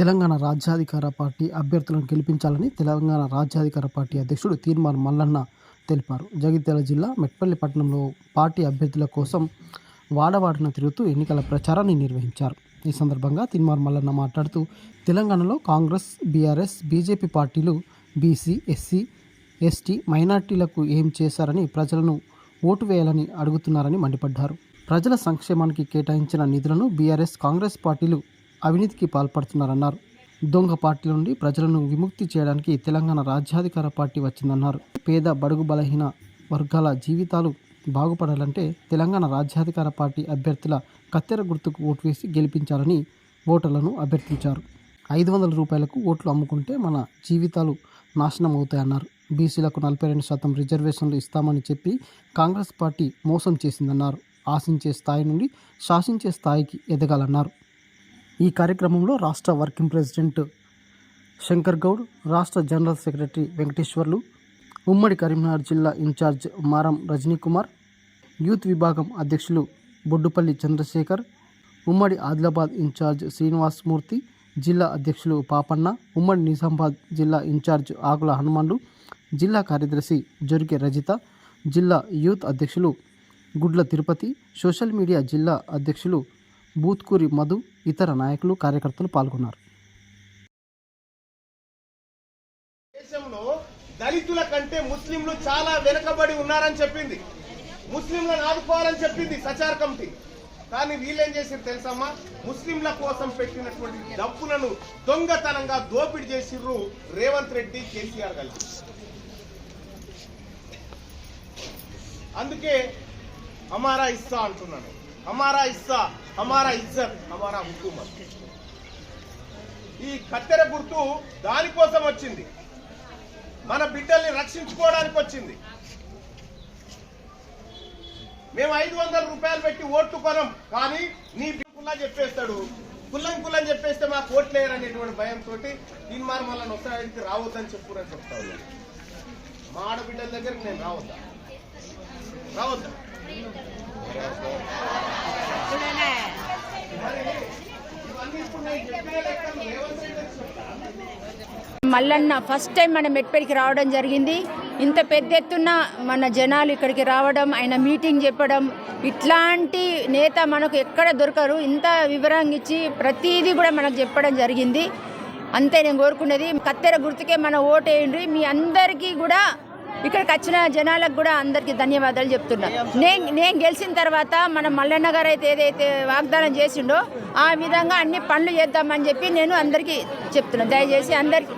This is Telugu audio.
తెలంగాణ రాజ్యాధికార పార్టీ అభ్యర్థులను గెలిపించాలని తెలంగాణ రాజ్యాధికార పార్టీ అధ్యక్షుడు తీర్మాన్ మల్లన్న తెలిపారు. జగిత్యాల జిల్లా మెట్పల్లి పట్టణంలో పార్టీ అభ్యర్థుల కోసం వాడవాడిన తిరుగుతూ ఎన్నికల ప్రచారాన్ని నిర్వహించారు. ఈ సందర్భంగా తిన్మార్ మల్లన్న మాట్లాడుతూ తెలంగాణలో కాంగ్రెస్ బీఆర్ఎస్ బీజేపీ పార్టీలు బీసీ ఎస్సీ ఎస్టీ మైనార్టీలకు ఏం చేశారని ప్రజలను ఓటు వేయాలని అడుగుతున్నారని మండిపడ్డారు. ప్రజల సంక్షేమానికి కేటాయించిన నిధులను బీఆర్ఎస్ కాంగ్రెస్ పార్టీలు అవినీతికి పాల్పడుతున్నారన్నారు. దొంగ పార్టీల నుండి ప్రజలను విముక్తి చేయడానికి తెలంగాణ రాజ్యాధికార పార్టీ వచ్చిందన్నారు. పేద బడుగు బలహీన వర్గాల జీవితాలు బాగుపడాలంటే తెలంగాణ రాజ్యాధికార పార్టీ అభ్యర్థుల కత్తెర గుర్తుకు ఓటు వేసి గెలిపించాలని ఓటర్లను అభ్యర్థించారు. ఐదు వందల రూపాయలకు ఓట్లు అమ్ముకుంటే మన జీవితాలు నాశనం అవుతాయన్నారు బీసీలకు నలభై రెండు శాతం రిజర్వేషన్లు ఇస్తామని చెప్పి కాంగ్రెస్ పార్టీ మోసం చేసిందన్నారు. ఆశించే స్థాయి నుండి శాసించే స్థాయికి ఎదగాలన్నారు. ఈ కార్యక్రమంలో రాష్ట్ర వర్కింగ్ ప్రెసిడెంట్ శంకర్ గౌడ్ రాష్ట్ర జనరల్ సెక్రటరీ వెంకటేశ్వర్లు ఉమ్మడి కరీంనగర్ జిల్లా ఇన్ఛార్జ్ మారం రజనీకుమార్ యూత్ విభాగం అధ్యక్షులు బొడ్డుపల్లి చంద్రశేఖర్ ఉమ్మడి ఆదిలాబాద్ ఇన్ఛార్జ్ శ్రీనివాస్మూర్తి జిల్లా అధ్యక్షులు పాపన్న ఉమ్మడి నిజామాబాద్ జిల్లా ఇన్ఛార్జ్ ఆకుల హనుమాన్లు జిల్లా కార్యదర్శి జొరికె రజిత జిల్లా యూత్ అధ్యక్షులు గుడ్ల తిరుపతి సోషల్ మీడియా జిల్లా అధ్యక్షులు బూత్కూరి మధు ఇతర నాయకులు కార్యకర్తలు పాల్గొన్నారు. దేశంలో దళితుల కంటే ముస్లింలు చాలా వెనుకబడి ఉన్నారని చెప్పింది. ముస్లింలను ఆదుకోవాలని చెప్పింది సచార్ కమిటీ. కానీ వీళ్ళేం చేసిరు తెలుసమ్మా? ముస్లింల కోసం పెట్టినటువంటి డబ్బులను దొంగతనంగా దోపిడీ చేసిర్రు రేవంత్ రెడ్డి కేసీఆర్ కలిసి. అందుకే అమారా ఇస్తా అంటున్నాను. హమారా ఇస్సా హమారా ఇజ్జత్ హమారా హుకూమత్ ఈ కత్తెర గుర్తు దానికోసం వచ్చింది. మన బిడ్డల్ని రక్షించుకోవడానికి వచ్చింది. మేము ఐదు వందల రూపాయలు పెట్టి ఓట్లు కొనం కానీ నీ కుల్లా చెప్పేస్తాడు. కుల్లం కుల్లం చెప్పేస్తే మాకు ఓట్లేయరు అనేటువంటి భయంతో తీన్మార్ మళ్ళీ వస్తాడానికి రావద్దని చెప్పురని చెప్తా ఉన్నాను మా ఆడబిడ్డల దగ్గరికి నేను రావద్దా? రావద్దా మరి ఇవన్నీ ఇప్పుడు నేను చెప్పిన లెక్కలు రేవంత్ రెడ్డి అని చెప్తా మల్లన్న ఫస్ట్ టైం మన మెట్పేడికి రావడం జరిగింది. ఇంత పెద్ద ఎత్తున మన జనాలు ఇక్కడికి రావడం ఆయన మీటింగ్ చెప్పడం ఇట్లాంటి నేత మనకు ఎక్కడ దొరకరు. ఇంత వివరంగా ఇచ్చి ప్రతిదీ కూడా మనకు చెప్పడం జరిగింది. అంతే నేను కోరుకునేది కత్తెర గుర్తుకే మన ఓటు వేయండి. మీ అందరికీ కూడా ఇక్కడికి వచ్చిన జనాలకు కూడా అందరికీ ధన్యవాదాలు చెప్తున్నా. నేను నేను గెలిచిన తర్వాత మన మల్లన్న గారు అయితే ఏదైతే వాగ్దానం చేసిండో ఆ విధంగా అన్ని పనులు చేద్దామని చెప్పి నేను అందరికీ చెప్తున్నా. దయచేసి అందరికీ